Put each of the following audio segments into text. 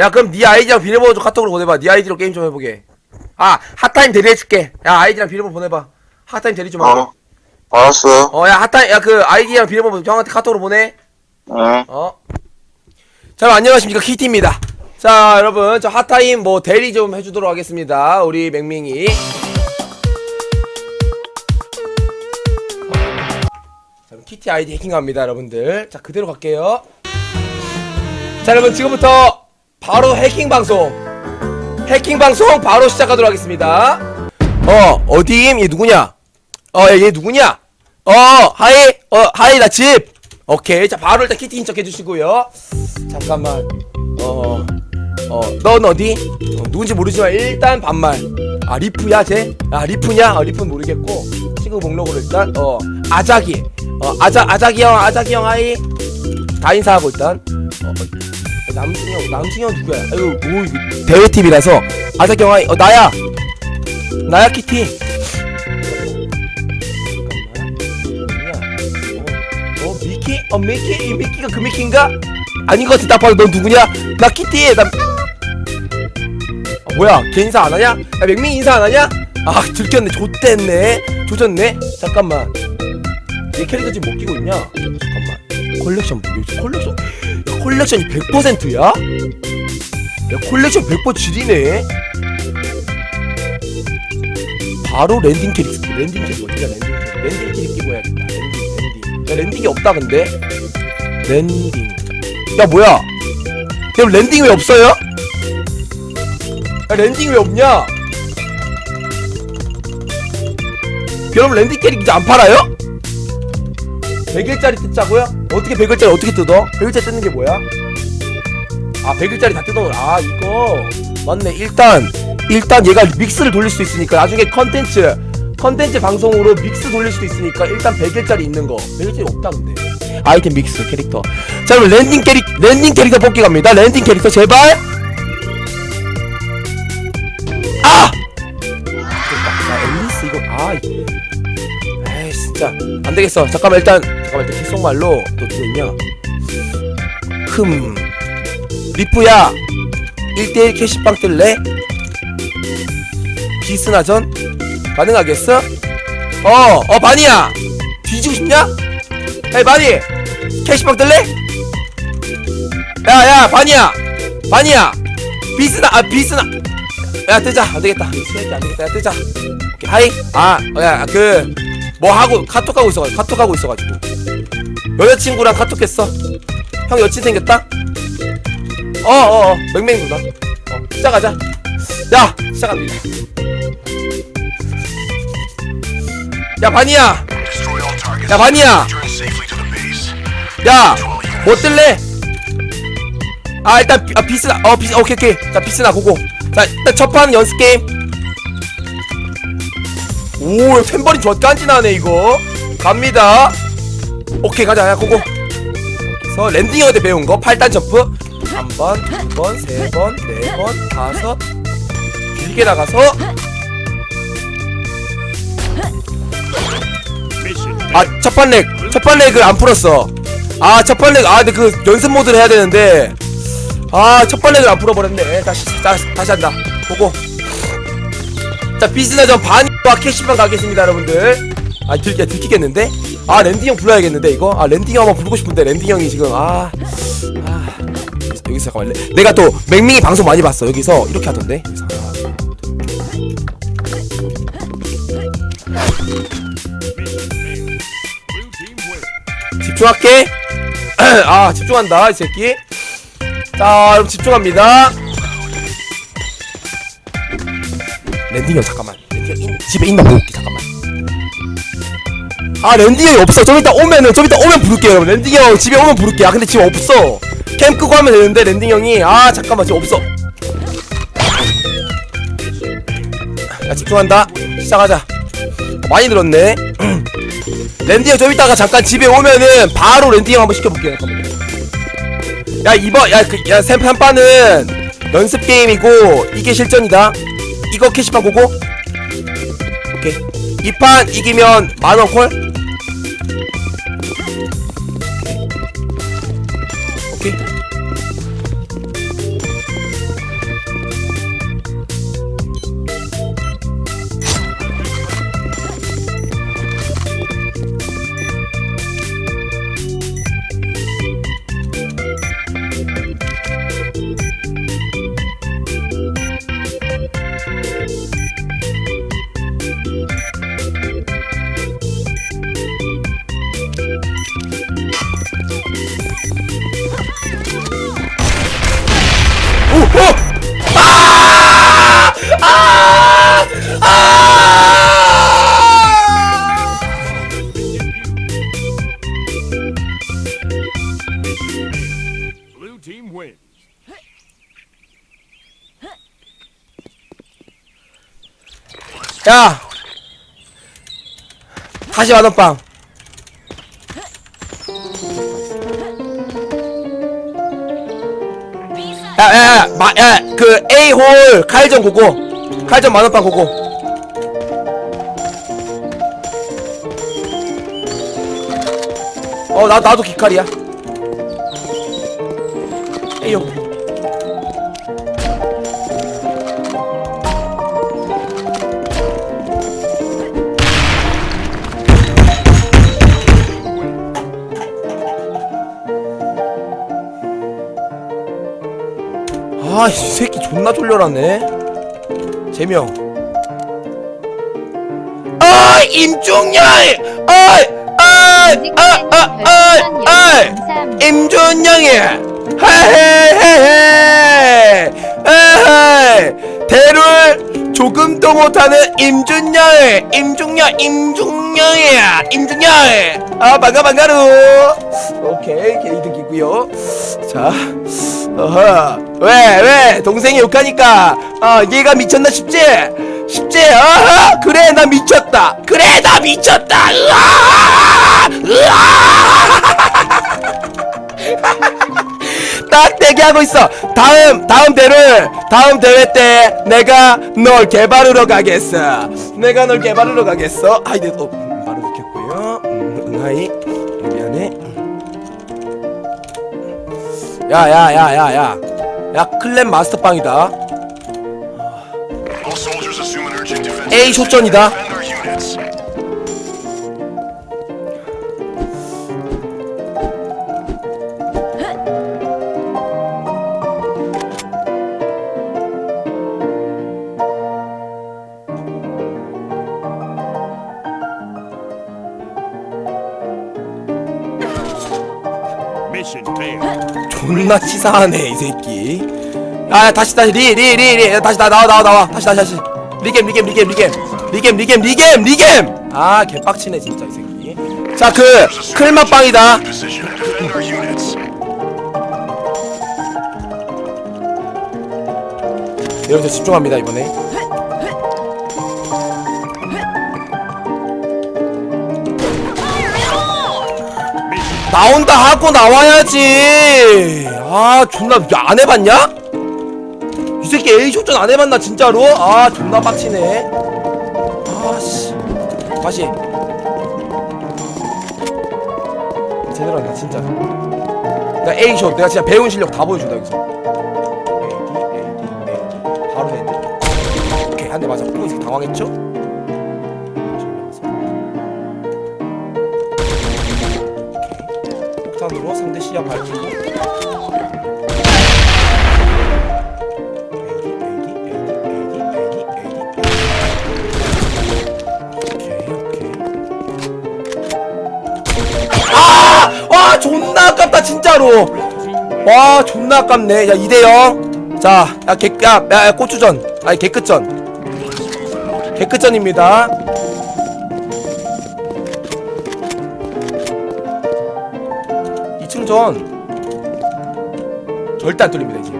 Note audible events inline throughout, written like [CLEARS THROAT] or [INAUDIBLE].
야 그럼 네 아이디랑 비밀번호 좀 카톡으로 보내봐 네 아이디로 게임 좀 해보게 아 핫타임 대리해줄게 야 아이디랑 비밀번호 보내봐 핫타임 대리 좀 하고 어. 알았어. 어야 핫타임 야 그 아이디랑 비밀번호 형한테 카톡으로 보내 응. 어? 자, 여러분 안녕하십니까 키티입니다. 자, 여러분 저 핫타임 뭐 대리 좀 해주도록 하겠습니다. 우리 맹맹이. 자, 그럼 키티 아이디 해킹합니다, 여러분들. 자, 그대로 갈게요. 자, 여러분 지금부터 바로 해킹 방송. 해킹 방송 바로 시작하도록 하겠습니다. 어, 어디임? 얘 누구냐? 어, 얘, 얘 누구냐? 어, 하이, 어, 하이, 나 집. 오케이. 자, 바로 일단 키티 인척 해주시고요. 잠깐만. 어, 어, 넌 어디? 어, 누군지 모르지만 일단 반말. 아, 리프야, 쟤? 아, 리프냐? 어, 리프는 모르겠고. 친구 목록으로 일단, 어, 아자기. 어, 아자, 아자기 형, 아자기 형, 하이. 다 인사하고 일단. 어, 어, 남승형, 남승형 누구야? 아유, 오, 이거 대회 팀이라서. 아자기 형, 하이. 어, 나야. 나야, 키티. 어, 어 미키? 어 미키? 이 미키가 그 미키인가? 아닌 것 같아 나 봐도 넌 누구냐? 나 키티 나 아, 뭐야 걔 인사 안 하냐? 야 맹맹이 인사 안 하냐? 아 들켰네 좆됐네 조졌네 잠깐만 얘 캐릭터 지금 못 끼고 있냐? 잠깐만 콜렉션 뭐 야, 콜렉션이 100%야? 야 콜렉션 100% 질이네. 바로 랜딩 캐릭터 랜딩 캐릭터 어디야 랜딩 캐릭터 랜딩 캐릭터 끼고 해야겠다. 랜딩 랜딩. 야 랜딩이 없다 근데. 랜딩. 야 뭐야? 그럼 랜딩 왜 없어요? 야 랜딩 왜 없냐? 여러분 랜딩 캐릭 이제 안 팔아요? 100일짜리 뜯자고요? 어떻게 100일짜리 어떻게 뜯어? 100일짜리 뜯는 게 뭐야? 아 100일짜리 다 뜯어. 아 이거. 맞네. 일단 일단 얘가 믹스를 돌릴 수 있으니까 나중에 컨텐츠 컨텐츠 방송으로 믹스 돌릴 수도 있으니까 일단 100일짜리 있는 거. 100일짜리 없다 근데. 아이템 믹스 캐릭터. 자 그럼 랜딩 캐릭 랜딩 캐릭터 뽑기 갑니다. 랜딩 캐릭터 제발! 아! 나 앨리스 이거 아 이- 에이 진짜. 안 되겠어. 잠깐만 일단 잠깐만 일단 귓속말로 또 누구 있냐 흠 리프야 1대1 캐시빵 뜰래? 비스나전? 가능하겠어? 어, 어, 바니야! 뒤지고 싶냐? 에이, 바니! 캐시빵 뜰래? 야, 야, 바니야! 바니야! 비스나, 아, 비스나! 야, 뜨자! 안 되겠다. 스웨이 안 되겠다. 야, 뜨자. 오케이, 하이! 아, 어, 야, 그, 뭐 하고, 카톡 하고 있어가지고, 카톡 하고 있어가지고. 여자친구랑 카톡 했어. 형 여친 생겼다? 어, 어, 어, 맹맹 누나. 어, 시작하자. 야, 시작합니다. 야, 바니야. 야, 바니야. 야, 뭐 뜰래? 아, 일단, 비, 아, 비스나, 어, 비스, 오케이, 오케이. 자, 비스나, 고고. 자, 일단 첫판 연습 게임. 오, 템버린 저 깐지나네, 이거. 갑니다. 오케이, 가자, 야, 고고. 여기서 랜딩할 때 배운 거, 8단 점프. 한 번, 두 번, 세 번, 네 번, 다섯. 길게 나가서. 아, 첫판 렉. 첫판 렉을 안 풀었어. 아, 첫판 렉. 아, 근데 그 연습 모드를 해야 되는데. 아, 첫판 렉을 안 풀어버렸네. 다시, 다시, 다시 한다. 보고. 자, 비즈나 전 반과 캐시판 가겠습니다, 여러분들. 아, 들, 야, 들키겠는데? 아, 랜딩 형 불러야겠는데, 이거? 아, 랜딩 형 한번 부르고 싶은데, 랜딩 형이 지금, 아. 아. 여기서 잠깐만. 레- 내가 또, 맹맹이 방송 많이 봤어. 여기서 이렇게 하던데. 집중할게. [CLEARS THROAT] 아, 집중한다, 이 새끼. 자, 여러분 집중합니다. 랜딩 형 잠깐만. 랜딩 형 인- 집에 있나 볼게 잠깐만. 아 랜딩 형이 없어. 좀 이따 오면은 좀 이따 오면 부를게요, 여러분. 랜딩 형 집에 오면 부를게. 아 근데 지금 없어. 캠 끄고 하면 되는데 랜딩 형이 아 잠깐만 지금 없어. 야 집중한다. 시작하자. 어, 많이 늘었네. [CLEARS THROAT] 랜딩 형좀 이따가 잠깐 집에 오면은 바로 랜딩 형 한번 시켜볼게요. 야 이번 야그야 샘판은 연습 게임이고 이게 실전이다. 이거 캐시판 고고. 오케이. 이판 이기면 만원 콜. 야! 다시 만원빵. 야, 야, 야, 마, 야, 그 A홀 칼전 고고. 칼전 만원빵 고고. 어, 나, 나도 기칼이야. A홀. 아, 이 새끼 존나 졸려라네. 재명. 아, 임종열! 아, 아, 아, 아, 아, 아, 임준영이! 헤헤헤헤! 에헤! 대를 조금도 못하는 임준열! 임중열! 임중열이야! 임중열! 아, 반가, 반가루! 오케이, 게이득이고요 자, 어허. 왜, 왜? 동생이 욕하니까, 어, 얘가 미쳤나 싶지? 싶지? 어허! 그래, 나 미쳤다! 그래, 나 미쳤다! 으아! 으아! 딱 대기하고 있어. 다음 다음 대를 다음 대회 때 내가 널 개발하러 가겠어. 내가 널 개발하러 가겠어. 아 이제 또 음, 바로 느꼈고요. 음, 응하이 미안해. 야야 야 야 야. 야 클랜 마스터빵이다. Soldiers assume an urgent defense. A 쇼전이다. 존나 치사하네 이 새끼. 야 다시 다시 리 리 리 리 다시 나 나와 나와 나와 다시 다시 다시 리겜 리겜 리겜 리겜 리겜 리겜 리겜 리겜 아 개빡치네 진짜 이 새끼. 자그 클맛빵이다. 여러분들 집중합니다 이번에. 나온다 하고 나와야지. 아 존나 야, 안 해봤냐? 이 새끼 A 쇼전 안 해봤나 진짜로? 아 존나 빡치네. 아씨 다시. 제대로 한다 진짜. 나 A 쇼 내가 진짜 배운 실력 다 보여준다 여기서. AD AD AD 바로 헤드. 오케이 한 대 맞았고 이 새끼 당황했죠? 폭탄으로 상대 시야 밝히고. 아! 와 존나 아깝다 진짜로. 와 존나 아깝네. 야 2대0 자야 개, 야, 야, 야 고추전. 아니 개끝전. 개끝전입니다 이층전. 절대 안 뚫립니다 이제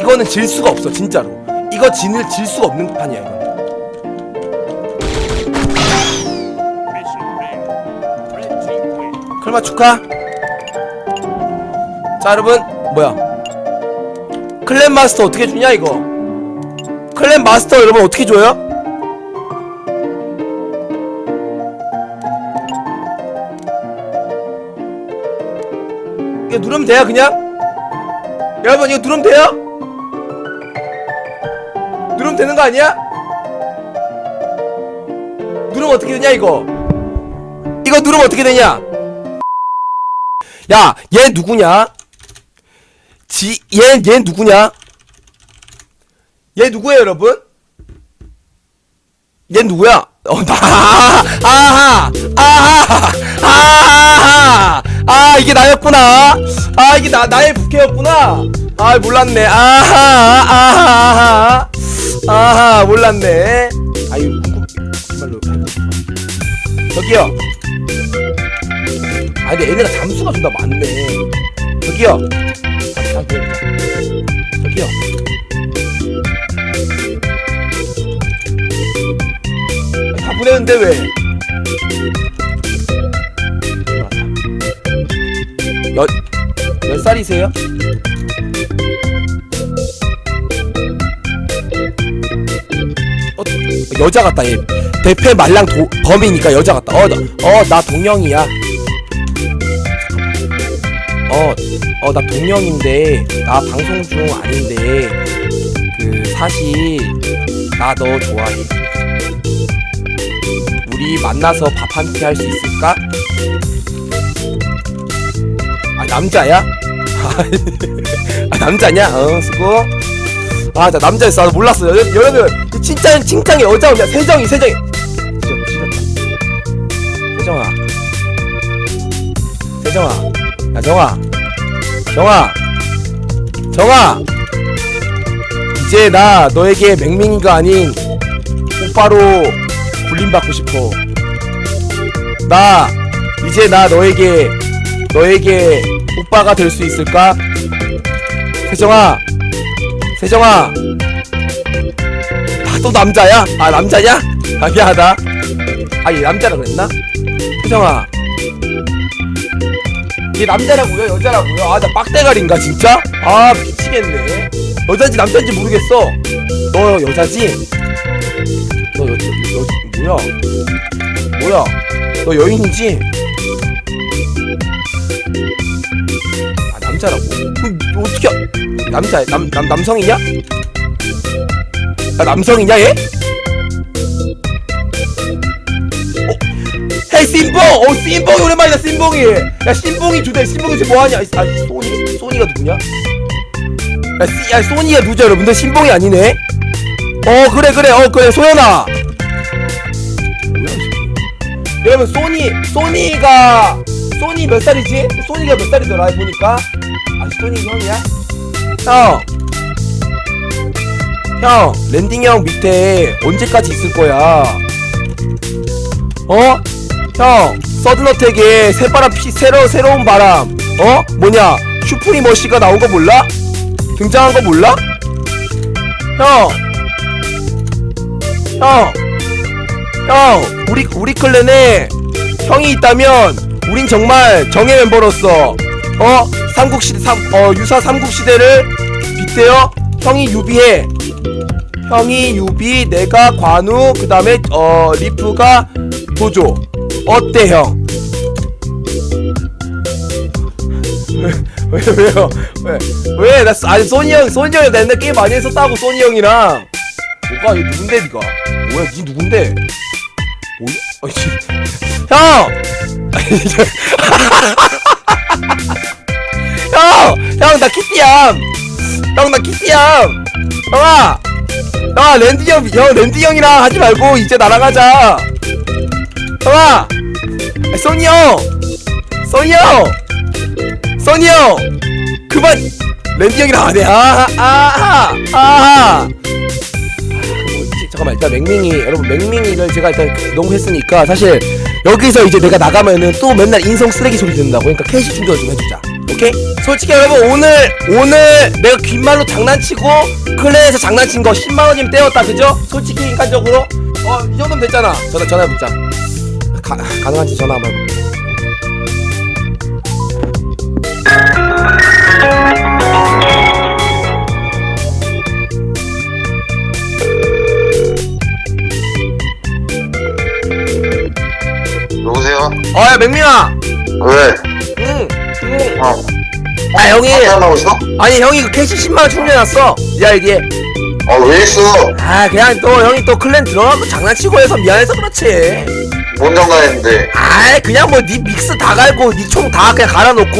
이거는 질 수가 없어 진짜로. 이거 진을 질 수가 없는 판이야 이거. 클마 축하? 자 여러분 뭐야? 클랜 마스터 어떻게 주냐 이거? 클랜 마스터 여러분 어떻게 줘요? 이거 누르면 돼요 그냥? 여러분 이거 누르면 돼요? 누르면 되는 거 아니야? 누르면 어떻게 되냐 이거 이거 누르면 어떻게 되냐 야, 얘 누구냐? 지, 얘, 얘 누구냐? 얘 누구예요, 여러분? 얘 누구야? 어, 나, [LAUGHS] 아하, 아 이게 나였구나. 아 이게 나 나의 부캐였구나. 아 몰랐네. 아하 아하 아하. 아하 몰랐네. 아유 정말로 저기요. 아 근데 얘네가 잠수가 좀더 많네. 저기요. 기다려보자 저기요. 다 보내는데 왜 몇, 몇 살이세요? 어, 여자 같다, 얘. 대패 말랑 도, 범이니까 여자 같다. 어, 나, 어, 나 동영이야. 어, 어, 나 동영인데, 나 방송 중 아닌데, 그, 사실, 나 너 좋아해. 우리 만나서 밥 한 끼 할 수 있을까? 남자야? 아 남자냐? 어 수고 아 나 남자였어. 아, 몰랐어. 여, 여러분 진짜 칭찬이 여자오냐? 세정이 세정이. 진짜 지렸다 세정아. 세정아. 야 정아. 정아. 정아. 이제 나 너에게 맹맹이가 아닌 오빠로 불림받고 싶어. 나 이제 나 너에게 너에게 오빠가 될 수 있을까? 세정아 세정아 아 또 남자야? 아 남자냐? 아 미안하다 아얘 남자라 그랬나? 세정아 얘 남자라고요? 여자라고요? 아 나 빡대가리인가 진짜? 아 미치겠네 여자인지 남자인지 모르겠어 너 여자지? 너 여, 여, 여, 뭐야 뭐야 너 여인이지? 남자라고? 그럼 어떻게 알- 남자 남, 남 남성이냐? 아 남성이냐 얘? 어? 헤이 심봉! 어 심봉이 오랜만이다 심봉이 야 심봉이 주대 심봉이 지금 뭐하냐 아 소니? 소니가 누구냐? 야, 씨, 야 소니가 누구죠 여러분들 심봉이 아니네 어 그래 그래 어 그래 소연아 뭐야 여러분 소니 소니가 소니 몇 살이지? 소니가 몇 살이더라 보니까 아 소니 형이야? 형! 형 랜딩 형 밑에 언제까지 있을 거야? 어? 형 서든어택에 새바람 피 새로 새로운 바람 어? 뭐냐 슈프리머시가 나온 거 몰라? 등장한 거 몰라? 형! 형! 형! 우리 우리 클랜에 형이 있다면 우린 정말 정예 멤버로서 어 삼국시대 삼, 어 유사 삼국시대를 빗대어 형이 유비해. 형이 유비 내가 관우 그 다음에 어 리프가 도조. 어때 형? 왜, 왜 왜요? 왜 왜? 나 아니 소니 형 소니 형이 나 게임 많이 했었다고 소니 형이랑. 뭐가 얘 누군데 니가? 뭐야 니 누군데? 뭐야? 아니 씨. 형 [LAUGHS] 형! 형, 나 키티야! 형, 나 키티야! 형아! 형아, 랜디 형, 형, 랜디 형이랑 하지 말고, 이제 하자! 형아! 아, 소니 형! 소니 형! 소니 형! 그만! 랜디 형이랑 안 해! 아하! 아하! 아하! 뭐지? 잠깐만 일단 맹맹이 여러분 맹맹이를 제가 일단 너무 했으니까 사실 여기서 이제 내가 나가면은 또 맨날 인성 쓰레기 소리 듣는다고 그러니까 캐시 충전 좀 해주자 오케이? 솔직히 여러분 오늘 오늘 내가 귓말로 장난치고 클랜에서 장난친 거 10만원이면 떼었다 그죠? 솔직히 인간적으로 어 이 정도면 됐잖아 전화 전화해보자 가, 가능한지 전화 한번 해볼게 누구세요? 어야 맹민아 왜? 응 응. 어. 아 형이 하고 있어? 아니 형이 그 캐시 10만원 충전해놨어 야 이게 어, 왜 있어? 아 그냥 또 형이 또 클랜 들어가고 장난치고 해서 미안해서 그렇지 뭔 장난했는데. 아이 그냥 뭐 니 믹스 다 갈고 니 총 다 그냥 갈아놓고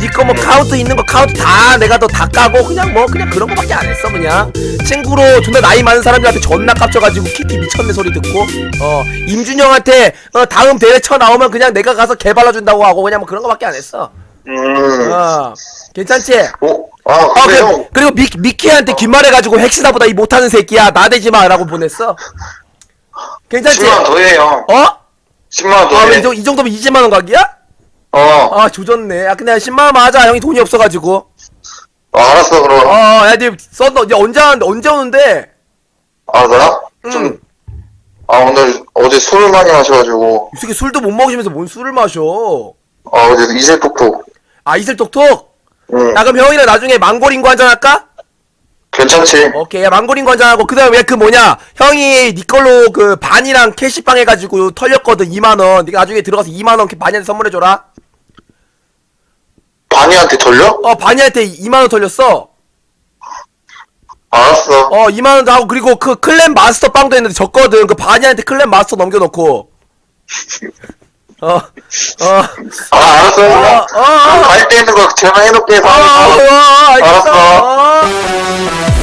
니 거 뭐 카운트 있는 거 카운트 다 내가 너 다 까고 그냥 뭐 그냥 그런 거밖에 안 했어 그냥 친구로 존나 나이 많은 사람들한테 존나 깝쳐가지고 키티 미쳤네 소리 듣고 어 임준영한테 어 다음 대회 쳐 나오면 그냥 내가 가서 개발라준다고 하고 그냥 뭐 그런 거밖에 안 했어 음. 어 괜찮지? 어? 아, 아, 근데 그, 형. 그리고 미, 미키한테 귓말해가지고 핵시다보다 이 못하는 새끼야 나대지 마라고 보냈어 괜찮지? 10만원 더 해, 형. 어? 10만원 더 아, 해. 이, 정- 이 정도면 20만 원 각이야? 어. 아 조졌네 아 근데 10만원 하자 형이 돈이 없어가지고 어, 알았어, 그럼. 어, 야, 니 썬더 이제 언제 하는데 언제 오는데? 아, 나? 응. 좀. 아, 오늘 어제 술을 많이 마셔가지고. 이 새끼 술도 못 먹으시면서 뭔 술을 마셔? 아, 어제 이슬톡톡. 아 이슬톡톡? 응. 야 그럼 형이랑 나중에 망고링고 한잔 할까? 괜찮지? 오케이 야 망고링고 한잔 하고 그 다음에 그 뭐냐 형이 니 걸로 그 반이랑 캐시빵 해가지고 털렸거든 2만원 네가 나중에 들어가서 2만원 반이한테 선물해줘라 바니한테 돌려? 어 반이한테 2만원 털렸어 알았어. 어 2만원 하고 그리고 그 클랜 마스터 빵도 했는데 졌거든 그 반이한테 클랜 마스터 넘겨놓고 [LAUGHS] 어, 어, 아, 알았어. 어, 어. 갈때 있는 거 제가 해놓게 해서. 어, 어, 어, 알았어. 어. 알았어. 어.